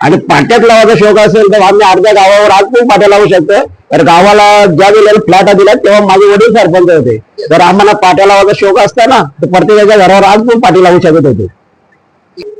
आणि पाट्यात लावायचा शौक असेल तर आम्ही अर्ध्या गावावर आज पण पाट्या लावू शकतो. तर गावाला ज्या वेळेला फ्लॅट दिला तेव्हा माझे वडील सरपंच होते. तर आम्हाला पाट्या लावायचा शौक असता ना तर प्रत्येकाच्या घरावर आज पण पाठी लावू शकत होते.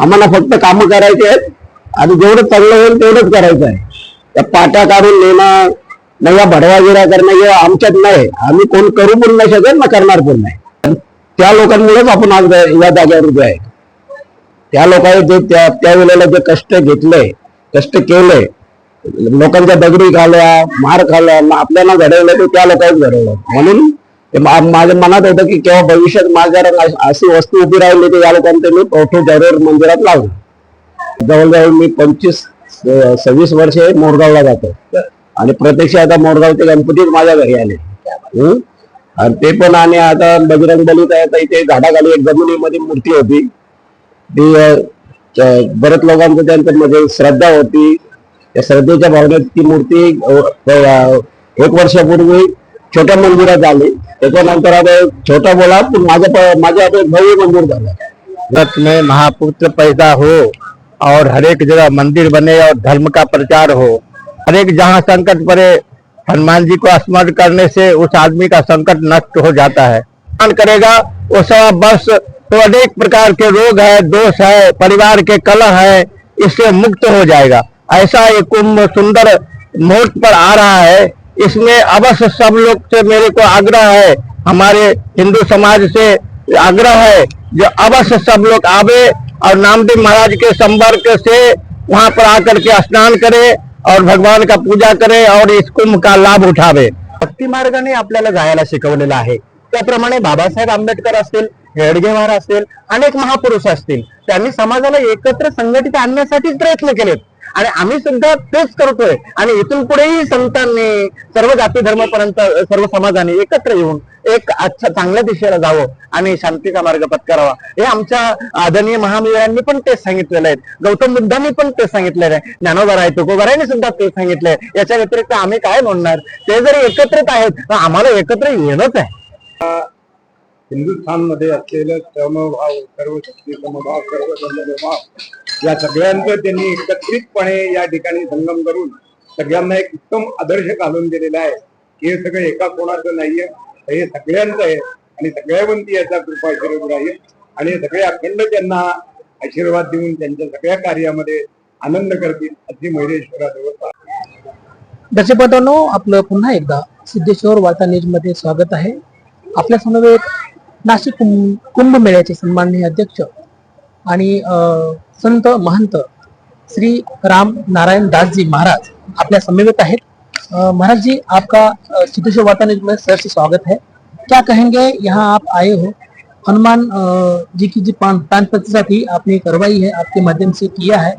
आम्हाला फक्त कामं करायचे आहेत आणि जेवढं चांगलं होईल तेवढंच करायचं आहे. त्या पाट्या काढून नेणं नाही या भडवागिऱ्या करणं हे आमच्यात नाही. आम्ही कोण करू पण नाही शकत ना करणार पण नाही. त्या लोकांमुळेच आपण आज या जागेवर उभे आहे. त्या लोकांनी जे त्या त्यावेळेला जे कष्ट घेतले कष्ट केले लोकांच्या दगडी खाल्या मार खाल्या आपल्याला घडवलं ते त्या लोकांनी घडवलं. म्हणून ते माझ्या मनात होतं की केव्हा भविष्यात माझ्या रंग- अशी वस्तू उभी राहिली तर या लोकांचं मी पौठे जरूर मंदिरात लावलं जवळजवळ मी पंचवीस सव्वीस वर्षे मोरगावला जातो. आणि प्रत्यक्ष आता मोरगावचे गणपतीच माझ्या घरी आले. आणि ते पण आणि आता बजरंग बलीत आहे तर इथे झाडाखाली एक जमिनीमध्ये मूर्ती होती. बरेच लोकांचं त्यांचं श्रद्धा होती त्या श्रद्धेच्या भावनेत ती मूर्ती एक वर्षापूर्वी छोट्या मंदिरात आली त्याच्यानंतर आता छोटा बोला माझ्या माझ्या आता भव्य मंदिर झालं भारत में महापुत्र पैदा हो, और हर एक जगह मंदिर बने और धर्म का प्रचार हो। हर एक जहाँ संकट पड़े, हनुमान जी को स्मरण करने से उस आदमी का संकट नष्ट हो जाता है। करेगा? वो सब बस तो अनेक प्रकार के रोग है, दोष है, परिवार के कलह है, इससे मुक्त हो जाएगा। ऐसा ये कुंभ सुंदर मुहूर्त पर आ रहा है। इसमें अवश्य सब लोग से मेरे को आग्रह है, हमारे हिंदू समाज से आग्रह है जो अवश्य सब लोग आवे और नामदेव महाराज के संपर्क से वहाँ पर आकर के स्नान करे और भगवान का पूजा करे और इस कुंभ का लाभ उठावे। भक्ती मार्गाने आपल्याला जायला शिकवलेलं आहे. त्याप्रमाणे बाबासाहेब आंबेडकर हेडगेवार असतील अनेक महापुरुष असतील त्यांनी समाजाला एकत्र संघटित आणण्यासाठीच प्रयत्न केलेत. आणि आम्ही सुद्धा तेच करतोय. आणि इथून पुढेही संतांनी सर्व जाती धर्मापर्यंत सर्व समाजाने एकत्र येऊन एक अच्छा चांगल्या दिशेला जावं आणि शांतीचा मार्ग पत्करावा. हे आमच्या आदरणीय महामेळांनी पण तेच सांगितलेलं आहे. गौतम बुद्धांनी पण तेच सांगितलेलं आहे. ज्ञानोबा आहे तुकोबारायांनी सुद्धा तेच सांगितलंय. याच्या व्यतिरिक्त आम्ही काय म्हणणार ते जरी एकत्रित आहेत तर आम्हाला एकत्र येणंच आहे. हिंदुस्थानमध्ये असलेलं समभाव सर्व शक्ती समभाव सर्व समभाव या सगळ्यांचं त्यांनी एकत्रितपणे या ठिकाणी संगम करून सगळ्यांना एक उत्तम आदर्श घालून दिलेला आहे. हे सगळं एका कोणाचं नाहीये. हे सगळ्यांचं आहे आणि सगळ्यावरती याचा कृपा आशीर्वाद राहील आणि सगळे अखंड त्यांना आशीर्वाद देऊन त्यांच्या सगळ्या कार्यामध्ये आनंद करतील अशी महिलेश्वराजवळ प्रार्थना. दर्शकांनो आपलं पुन्हा एकदा सिद्धेश्वर वार्ता न्यूजमध्ये स्वागत आहे. आपल्या समवेत नाशिक कुंभ कुंभमेळ्याचे सन्माननीय अध्यक्ष आणि संत महंत श्री राम नारायण दास जी महाराज आपल्या समवेत आहेत. महाराज जी आपका सिद्धेश्वर वार्ता में सर से स्वागत है. क्या कहेंगे, यहाँ आप आए हो? हनुमान जी की जी प्राण प्रतिष्ठा थी, आपने करवाई है, आपके माध्यम से किया है।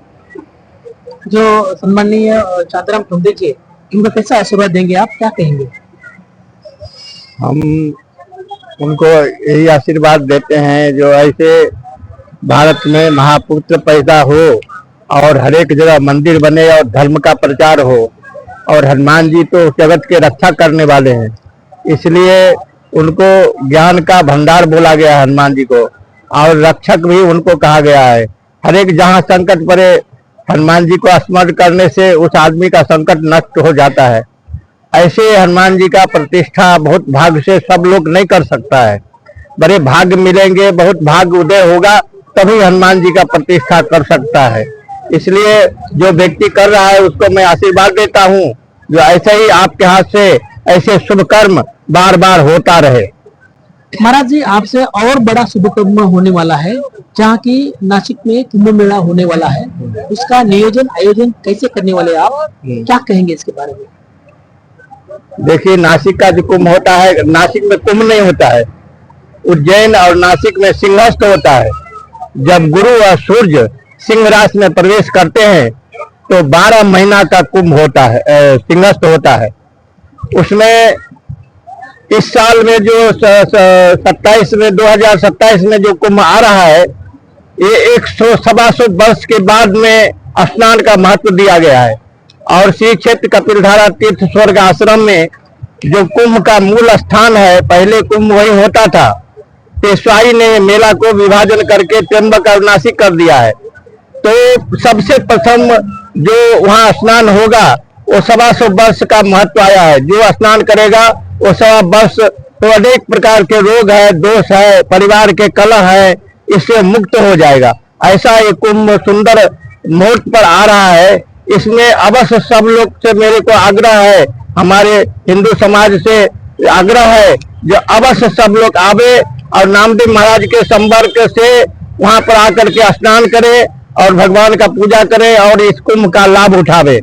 जो सम्माननीय शांताराम ठुमरे जी, इनको कैसा आशीर्वाद देंगे आप? क्या कहेंगे? हम उनको यही आशीर्वाद देते हैं जो ऐसे भारत में महापुत्र पैदा हो और हर एक जगह मंदिर बने और धर्म का प्रचार हो और हनुमान जी तो जगत के रक्षा करने वाले हैं। इसलिए उनको ज्ञान का भंडार बोला गया है हनुमान जी को और रक्षक भी उनको कहा गया है। हर एक जहाँ संकट पड़े, हनुमान जी को स्मरण करने से उस आदमी का संकट नष्ट हो जाता है। ऐसे हनुमान जी का प्रतिष्ठा बहुत भाग्य से सब लोग नहीं कर सकता है। बड़े भाग्य मिलेंगे, बहुत भाग्य उदय होगा, तभी हनुमान जी का प्रतिष्ठा कर सकता है। इसलिए जो व्यक्ति कर रहा है, उसको मैं आशीर्वाद देता हूँ, जो ऐसे ही आपके हाथ से ऐसे शुभ कर्म बार बार होता रहे। महाराज जी, आपसे और बड़ा शुभ कर्म होने वाला है, जहाँ की नासिक में कुंभ मेला होने वाला है। उसका नियोजन, आयोजन कैसे करने वाले आप? क्या कहेंगे इसके बारे में? देखिए, नासिक का जो कुंभ होता है, नासिक में कुंभ नहीं होता है। उज्जैन और नासिक में सिंहस्थ होता है। जब गुरु और सूर्य सिंह राशि में प्रवेश करते हैं तो 12 महीना का कुंभ होता है सिंहस्थ होता है। उसमें इस साल में जो सत्ताईस में 2027 में जो कुंभ आ रहा है, ये एक सौ सवा सौ वर्ष के बाद में स्नान का महत्व दिया गया है। और श्री क्षेत्र कपिलधारा तीर्थ स्वर्ग आश्रम में जो कुंभ का मूल स्थान है, पहले कुंभ वही होता था पेशवाई ने मेला को विभाजन करके त्र्यंबक और नासिक कर दिया है। तो सबसे प्रथम जो वहाँ स्नान होगा, वो सवा सौ वर्ष का महत्व आया है। जो स्नान करेगा, वो सवा वर्ष तो अनेक प्रकार के रोग है, दोष है, परिवार के कलह है, इससे मुक्त हो जाएगा। ऐसा ये कुंभ सुंदर मुहूर्त पर आ रहा है। इसमें अवश्य सब लोग से मेरे को आग्रह है, हमारे हिंदू समाज से आग्रह है जो अवश्य सब लोग आवे और नामदेव महाराज के संपर्क से वहाँ पर आकर के स्नान करे और भगवान का पूजा करे और इस कुंभ का लाभ उठावे।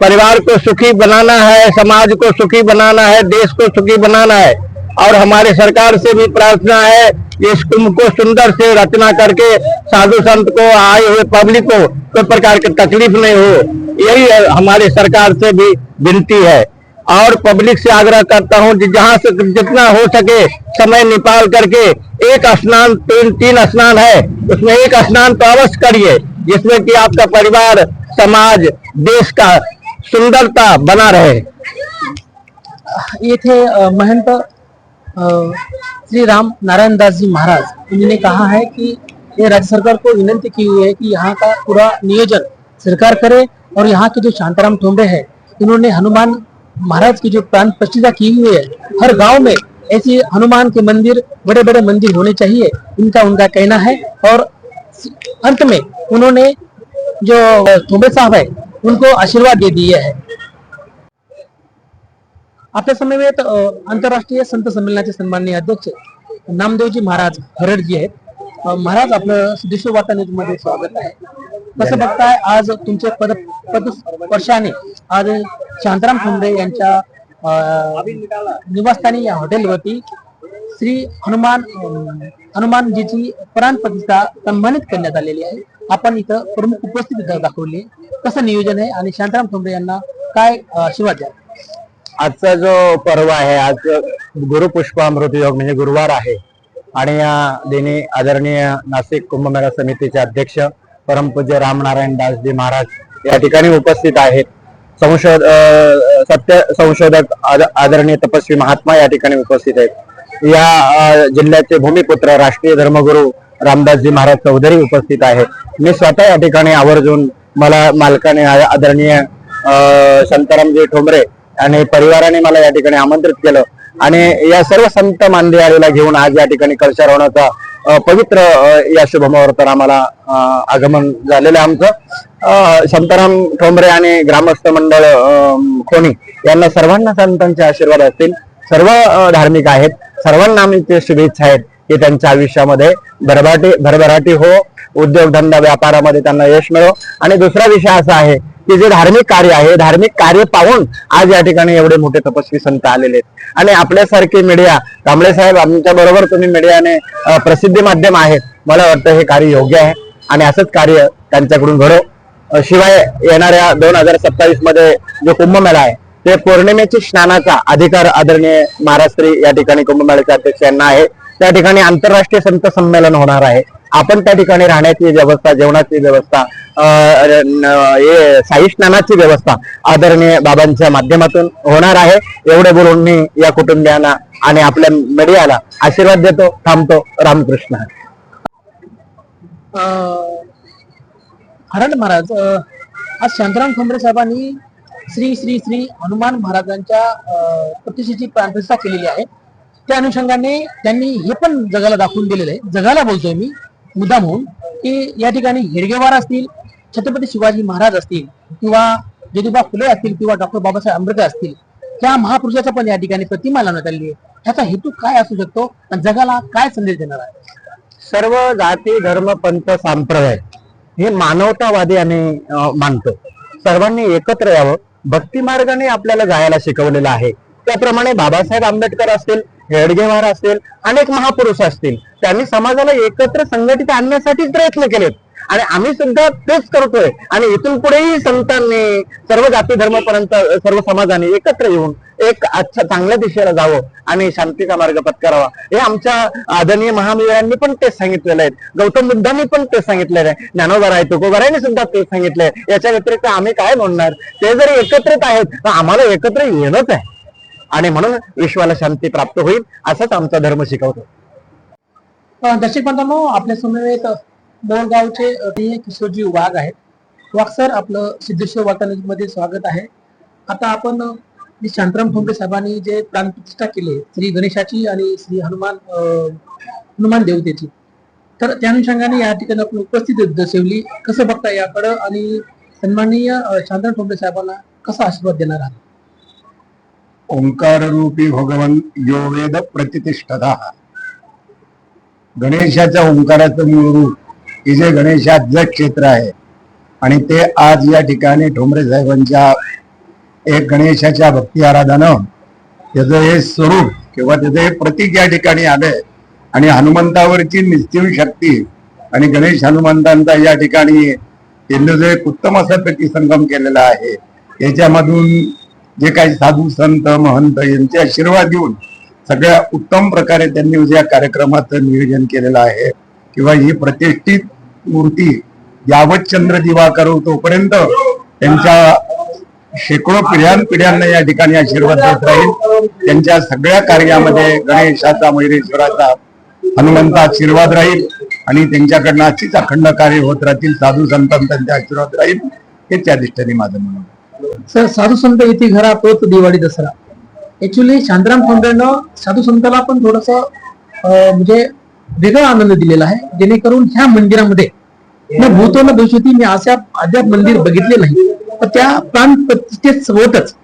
परिवार को सुखी बनाना है, समाज को सुखी बनाना है, देश को सुखी बनाना है। और हमारे सरकार से भी प्रार्थना है इस कुंभ को सुंदर से रचना करके साधु संत को, आए हुए पब्लिक को कोई प्रकार की तकलीफ़ नहीं हो। यही हमारे सरकार से भी विनती है। और पब्लिक से आग्रह करता हूँ जहाँ से जितना हो सके समय निकाल करके एक स्नान, तीन तीन स्नान है, उसमें एक स्नान तो अवश्य करिए, जिसमें कि आपका परिवार, समाज, देश का सुंदरता बना रहे। ये थे महंत श्री राम नारायण दास जी महाराज, उन्होंने कहा है कि ये राज्य सरकार को विनंती की हुई है कि यहाँ का पूरा नियोजन सरकार करे और यहाँ के जो शांताराम ठोंबरे है, इन्होंने हनुमान महाराज की जो प्राण प्रतिष्ठा की हुई है, हर गाँव में ऐसी हनुमान के मंदिर बड़े बड़े मंदिर होने चाहिए, इनका उनका कहना है और अंत में उन्होंने जो ठोंबे साहब है, उनको आशीर्वाद दे दिए है। आपल्या समवेत आंतरराष्ट्रीय संत संमेलनाचे सन्माननीय अध्यक्ष नामदेवजी महाराज हरडजी आहेत. महाराज आपलं सिद्धेश्वर वार्ता न्यूजमध्ये स्वागत आहे. कसं बघताय आज तुमच्या पद पदस्पर्शाने आज शांताराम ठोंबरे यांच्या निवासस्थानी या हॉटेलवरती श्री हनुमान हनुमानजीची प्राण प्रतिष्ठा सन्मानित करण्यात आलेली आहे. आपण इथं प्रमुख उपस्थिती दाखवली. कसं नियोजन आहे आणि शांताराम ठोंबरे यांना काय आशीर्वाद द्या आजचा जो पर्व आहे आज गुरुपुष्पामृत योग म्हणजे गुरुवार आहे. आणि या दिनी आदरणीय नाशिक कुंभमेळा समितीचे अध्यक्ष परमपूज्य रामनारायण दासजी महाराज या ठिकाणी उपस्थित आहेत. संशोध सत्य संशोधक आद- आदरणीय तपस्वी महात्मा या ठिकाणी उपस्थित आहेत. या जिल्ह्याचे भूमिपुत्र राष्ट्रीय धर्मगुरू रामदासजी महाराज चौधरी उपस्थित आहेत. मी स्वतः या ठिकाणी आवर्जून मला मालकाने आदरणीय अ, ठोंबरे आणि परिवाराने मला या ठिकाणी आमंत्रित केलं. आणि या सर्व संत मानदेवारीला घेऊन आज या ठिकाणी कलशारोहणाचा अ, पवित्र या शुभमुहूर्त तर आम्हाला आगमन झालेलं आहे आमचं. अ, शांताराम ठोंबरे आणि ग्रामस्थ मंडळ खोणी यांना सर्वांना संतांचे आशीर्वाद असतील. सर्व धार्मिक आहेत. सर्वांना आम्ही ते शुभेच्छा आहेत की त्यांच्या आयुष्यामध्ये भरभराटी भरभराटी हो. उद्योगधंदा व्यापारामध्ये त्यांना यश मिळो. आणि दुसरा विषय असा आहे की जे धार्मिक कार्य आहे धार्मिक कार्य पाहून आज या ठिकाणी एवढे मोठे तपस्वी संत आलेले आहेत. आणि आपल्यासारखे मीडिया कांबळे साहेब आमच्या बरोबर तुम्ही मीडियाने प्रसिद्धी माध्यम आहेत. मला वाटतं हे कार्य योग्य आहे. आणि असंच कार्य त्यांच्याकडून घडो. शिवाय येणाऱ्या दोन हजार सत्तावीसमध्ये जो कुंभमेळा आहे ते पौर्णिमेची स्नानाचा अधिकार आदरणीय महाराष्ट्री या ठिकाणी कुंभमेळ्याचे अध्यक्ष यांना आहे. त्या ठिकाणी आंतरराष्ट्रीय संत संमेलन होणार आहे. आपण त्या ठिकाणी राहण्याची व्यवस्था जेवणाची व्यवस्था अ, साई स्नानाची व्यवस्था आदरणीय बाबांच्या माध्यमातून होणार आहे. एवढे बोलून मी या कुटुंबियांना आणि आपल्या मीडियाला आशीर्वाद देतो. थांबतो. रामकृष्ण. हरण महाराज आज शांताराम खंबरे साहेबांनी श्री श्री श्री हनुमान महाराजांच्या प्रतिष्ठेची प्राणप्रतिष्ठा केलेली आहे. त्या अनुषंगाने त्यांनी हे पण जगाला दाखवून दिलेलं आहे. जगाला बोलतोय मी. मुद्दाम होऊन की या ठिकाणी हेडगेवार असतील छत्रपती शिवाजी महाराज असतील किंवा ज्योतिबा फुले असतील किंवा डॉक्टर बाबासाहेब आंबेडकर असतील त्या महापुरुषाचा पण या ठिकाणी प्रतिमा लावण्यात आली आहे. ह्याचा हेतू काय असू शकतो आणि जगाला काय संदेश देणार आहे? सर्व जाती धर्म पंथ संप्रदाय हे मानवतावादी आम्ही मानतो. सर्वांनी एकत्र यावं. भक्ती मार्गाने आपल्याला जायला शिकवलेलं आहे. त्याप्रमाणे बाबासाहेब आंबेडकर असतील हेडगेवार असतील अनेक महापुरुष असतील त्यांनी समाजाला एकत्र संघटित आणण्यासाठी प्रयत्न केलेत. आणि आम्ही सुद्धा तेच करतोय. आणि इथून पुढेही संतांनी सर्व जाती धर्मपर्यंत सर्व समाजाने एकत्र येऊन एक अच्छा चांगल्या दिशेला जावं आणि शांतीचा मार्ग पत्करावा. हे आमच्या आदरणीय महामेळांनी पण तेच सांगितलेलं आहे. गौतम बुद्धांनी पण तेच सांगितलेलं आहे. ज्ञानोबा आहे तुकोबारायांनी सुद्धा तेच सांगितलंय. याच्या व्यतिरिक्त आम्ही काय म्हणणार ते जरी एकत्रित आहेत तर आम्हाला एकत्र येणंच आहे. आणि म्हणून विश्वाला शांती प्राप्त होईल असंच आमचा धर्म शिकवतो. दर्शक बांधवांनो आपल्या समवेत मोरगावचे ते किशोरजी वाघ आहेत. वाघ सर आपलं सिद्धेश्वर वार्तानेजमध्ये स्वागत आहे. आता आपण शांतराम जे ठोंबरे साहेबांनी जे प्राणप्रतिष्ठा केली श्री गणेशाची आणि श्री हनुमान हनुमान देवतेची तर त्या अनुषंगाने या ठिकाणी आपण उपस्थित दर्शवली. कसं बघता याकडं आणि सन्माननीय शांतराम शांताराम ठोंबरे साहेबांना कसा आशीर्वाद देणार आहात? ओंकार रूपी भगवन यो वेद प्रतिष्ठता. गणेशाच्या ओंकाराचं मूळ रूप हे जे गणेशाचं क्षेत्र आहे आणि ते आज या ठिकाणी ठोंबरे साहेबांच्या एक गणेशाच्या भक्ती आराधनं त्याचं हे स्वरूप किंवा त्याचं हे प्रतीक या ठिकाणी आलंय. आणि हनुमंतावरची निस्तीव शक्ती आणि गणेश हनुमंतांचा या ठिकाणी त्यांनी जो एक उत्तम असा प्रतिसंगम केलेला आहे याच्यामधून जे काही साधू संत महंत यांचे आशीर्वाद देऊन सगळ्या उत्तम प्रकारे त्यांनी या कार्यक्रमाचं नियोजन केलेलं आहे. किंवा ही प्रतिष्ठित मूर्ती यावत चंद्र दिवा करू तोपर्यंत त्यांच्या शेकडो पिढ्यानपिढ्यांना या ठिकाणी आशीर्वाद देत राहील. त्यांच्या सगळ्या कार्यामध्ये गणेशाचा मयुरेश्वराचा हनुमंता आशीर्वाद राहील आणि त्यांच्याकडनं अशीच अखंड कार्य होत राहतील. साधू संतांचा आशीर्वाद राहील. हे त्या दृष्टीने माझं म्हणणं सर साधू संत येथे घरा तोच दिवाळी दसरा. ऍक्च्युली शांताराम ठोंबरेनं साधू संताला पण थोडस म्हणजे वेगळा आनंद दिलेला आहे. जेणेकरून ह्या मंदिरामध्ये न भूतो न भविष्यती मी अशा अद्याप मंदिर बघितले नाही. तर त्या प्राण प्रतिष्ठेत सोबतच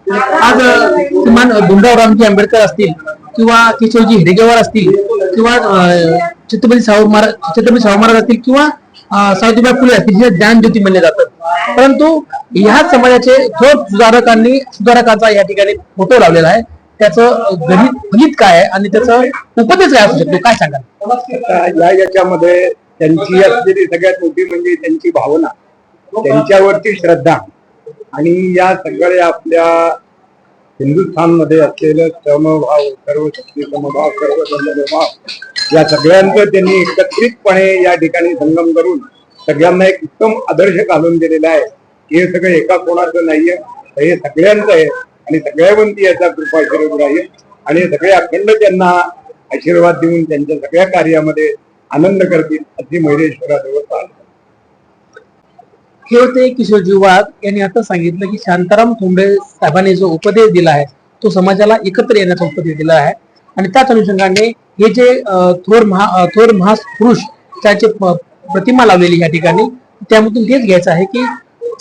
आज किमान धुंडाव रामजी आंबेडकर असतील किंवा केशवजी हेडगेवार असतील किंवा अं, छत्रपती शाहू महाराज छत्रपती शाहू महाराज असतील किंवा सावित्रीबाई फुले असतील हे ज्ञानज्योती म्हणले जातात. परंतु ह्या समाजाचे थोर सुधारकांनी सुधारकाचा या ठिकाणी फोटो लावलेला आहे. त्याचं गणित गणित काय आहे आणि त्याचं उपदेश काय असू शकतो? काय सांगाल? या याच्यामध्ये त्यांची असलेली सगळ्यात मोठी म्हणजे त्यांची भावना. त्यांच्यावरती श्रद्धा. आणि या सगळ्या आपल्या हिंदुस्थानमध्ये असलेलं समभाव सर्व शक्ती समभाव सर्व समभाव या सगळ्यांचं त्यांनी एकत्रितपणे या ठिकाणी संगम करून सगळ्यांना एक उत्तम आदर्श घालून दिलेला आहे. हे सगळं एका कोणाचं नाहीये. तर हे सगळ्यांचं आहे. आणि सगळ्यावरती याचा कृपा आशीर्वाद राहील. आणि सगळे अखंड त्यांना आशीर्वाद देऊन त्यांच्या सगळ्या कार्यामध्ये आनंद करतील अशी महिलेश्वराजवळ प्रार्थना खेळते किशोरजी वाघ यांनी आता सांगितलं की शांताराम थोंबे साहेबांनी जो उपदेश दिला आहे तो समाजाला एकत्र येण्याचा उपदेश दिला आहे. आणि त्याच अनुषंगाने हे जे थोर महा थोर महापुरुष त्याचे प्रतिमा लावलेली या ठिकाणी त्यामधून हेच घ्यायचं आहे की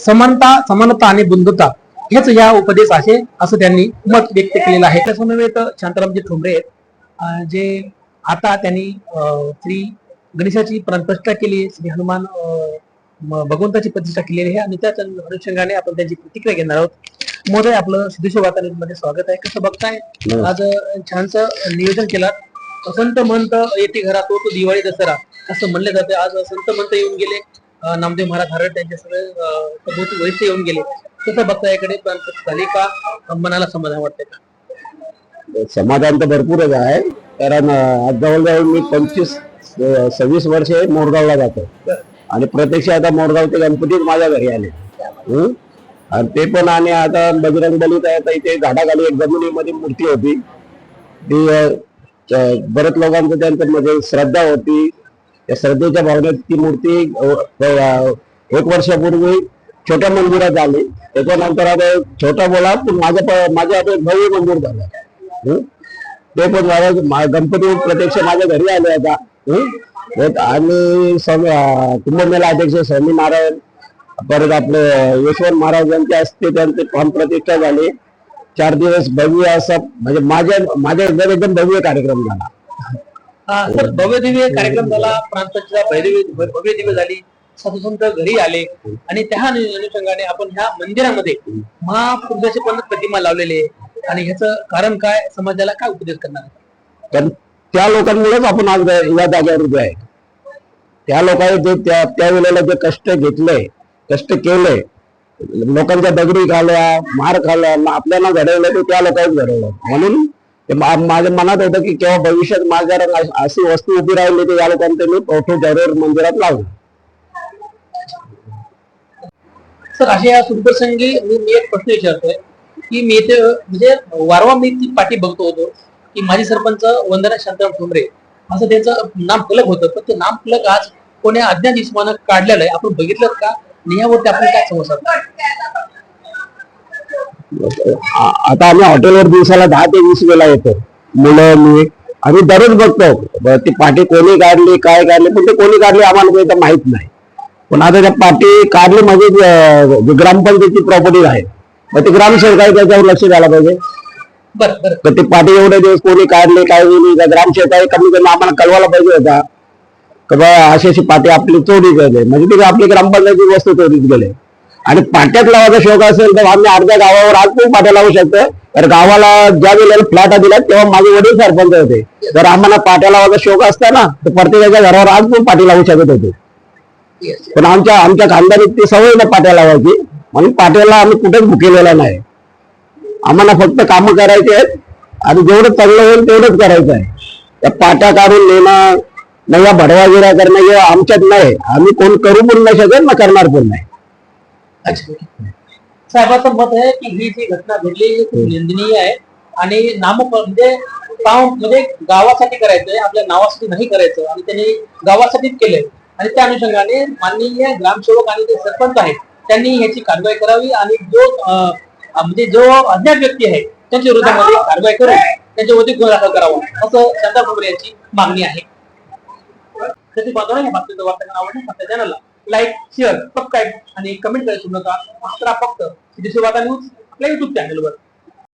समानता समानता आणि बंधुता हेच या उपदेश आहे असं त्यांनी मत व्यक्त केलेलं आहे. त्यासमवेत शांतारामजी ठोंबरे आहेत. जे आता त्यांनी अं, श्री गणेशाची प्राणप्रतिष्ठा केली श्री हनुमान भगवंताची प्रतिष्ठा केलेली आहे आणि त्याच अनुषंगाने आपण त्यांची प्रतिक्रिया घेणार आहोत. मोदय आपलं सिद्धेश्वर वार्तानेटमध्ये स्वागत आहे. कसं बघताय? आज छानसं नियोजन केलं. संत मंत येते घरात तो दिवाळी दसरा असं म्हणलं जाते. आज संत मंत येऊन गेले. नामदेव महाराज हरड त्यांचे सगळे सभोवती वैश्य येऊन गेले. तसं बघता याकडे प्राणप्रतिष्ठा झाली का मनाला समाधान वाटते का समाधान तर भरपूरच आहे. कारण आज जवळजवळ मी पंचवीस सव्वीस वर्षे मोरगावला जातो. आणि प्रत्यक्ष आता मोरगावचे गणपतीच माझ्या घरी आले. आणि ते पण आणि आता बजरंग बली आहे इथे झाडाखाली एक जमिनीमध्ये मूर्ती होती. ती बरेच लोकांचं त्यांचं म्हणजे श्रद्धा होती. त्या श्रद्धेच्या भावनेत ती मूर्ती एक वर्षापूर्वी छोट्या मंदिरात आली. त्याच्यानंतर आता छोटा बोला पण माझ्या प- माझ्या आता एक भव्य मंदिर झालं. ते पण मला गणपती प्रत्यक्ष माझ्या घरी आले आता. आणि स्वामी कुंभमेला अध्यक्ष स्वामी नारायण परत आपले यशवंत महाराजांचे असते त्यांचे प्राण प्रतिष्ठा झाली. चार दिवस भव्य असं म्हणजे माझ्या माझ्या एकदम एकदम भव्य कार्यक्रम झाला. सर भव्य दिव्य कार्यक्रम झाला प्रांताच्या भैरवी भव्य दिव्य झाली संत घरी आले आणि त्या अनु- अनुषंगाने आपण ह्या मंदिरामध्ये महापुरुषाची पण प्रतिमा लावलेली आहे. आणि ह्याचं कारण काय? समाजाला काय उपदेश करणार? तर त्या लोकांमुळेच आपण आज या जागेवर उभे आहे. त्या लोकांनी जे त्या त्यावेळेला जे कष्ट घेतले कष्ट केले लोकांच्या दगडी खाल्या मार खाल्ल्या आपल्याला घडवलं ते त्या लोकांच घडवलं. म्हणून माझ्या मनात होतं की केव्हा भविष्यात माझ्या अशी वस्तू उभी राहिली तर या लोकांनी मी फोटो जरूर मंदिरात लावली सर अशा या सुप्रसंगी मी मी एक प्रश्न विचारतोय की मी इथे म्हणजे वारंवार मी ती पाठी बघतो होतो की माजी सरपंच वंदना शांताराम ठोंबरे असं त्यांचं नाम फलक होतं. पण ते नाम फलक आज कोण्या अज्ञात इसमानं काढलेलं आहे? आपण बघितलं का? आणि यावरती आपण काय आ- आता आम्ही हॉटेलवर दिवसाला दहा ते वीस वेळा येतो. मुलं मी. आम्ही दररोज बघतो. ती पाठी कोणी काढली काय काढली पण ते कोणी काढली आम्हाला काही माहीत नाही. पण आता त्या पाठी काढली म्हणजे ग्रामपंचायतची प्रॉपर्टी आहे. मग ते ग्रामसेवकाही त्याच्यावर लक्ष द्यायला पाहिजे. बरं बरं. तर ते पाठी एवढे दिवस कोणी काढले काय नाही त्या ग्रामसेवकाही कमी कमी आम्हाला कळवायला पाहिजे होता. का बा अशी अशी पाठी आपली चोरी गेले. म्हणजे ती आपली ग्रामपंचायतची वस्तू चोरीत गेले. आणि पाट्यात लावायचा शौक असेल तर आम्ही अर्ध्या गावावर आज पण पाट्या लावू शकतो. तर गावाला ज्या वेळेला फ्लॅट दिला तेव्हा माझे वडील सरपंच होते. जर आम्हाला पाट्या लावायचा शौक असता ना तर प्रत्येकाच्या घरावर आज पण पाठी लावू शकत होते. पण आमच्या आमच्या खानदारीत ती सवय ना पाट्या लावायची. म्हणून पाट्याला आम्ही कुठेच भुकेलेला नाही. आम्हाला फक्त कामं करायची आहेत. आणि जेवढं चांगलं होईल तेवढंच करायचं आहे. त्या पाट्या काढून नेणं नाही या भडवागिऱ्या करणं किंवा आमच्यात नाही. आम्ही कोण करू पण नाही शकत ना करणार पण नाही. साहेबांचं मत आहे की ही जी घटना घडली ही खूप निंदनीय आहे. आणि नाम म्हणजे काम म्हणजे गावासाठी करायचंय आपल्या नावासाठी नाही करायचं. आणि त्यांनी गावासाठीच केलंय. आणि त्या अनुषंगाने माननीय ग्रामसेवक आणि जे सरपंच आहेत त्यांनी ह्याची कारवाई करावी. आणि जो म्हणजे जो अज्ञात व्यक्ती आहे त्यांच्या विरोधामध्ये कारवाई करून त्यांच्या गुन्हा दाखल करावा. असं शांता कुमार यांची मागणी आहे. त्याची बाजूला या बाबतीत वार्तांना आवडणे आपल्या चॅनलला लाईक शेअर सबस्क्राईब आणि कमेंट करायला विसरू नका. मात्र फक्त. सिद्धेश्वर वार्ता न्यूज आपल्या युट्यूब चॅनलवर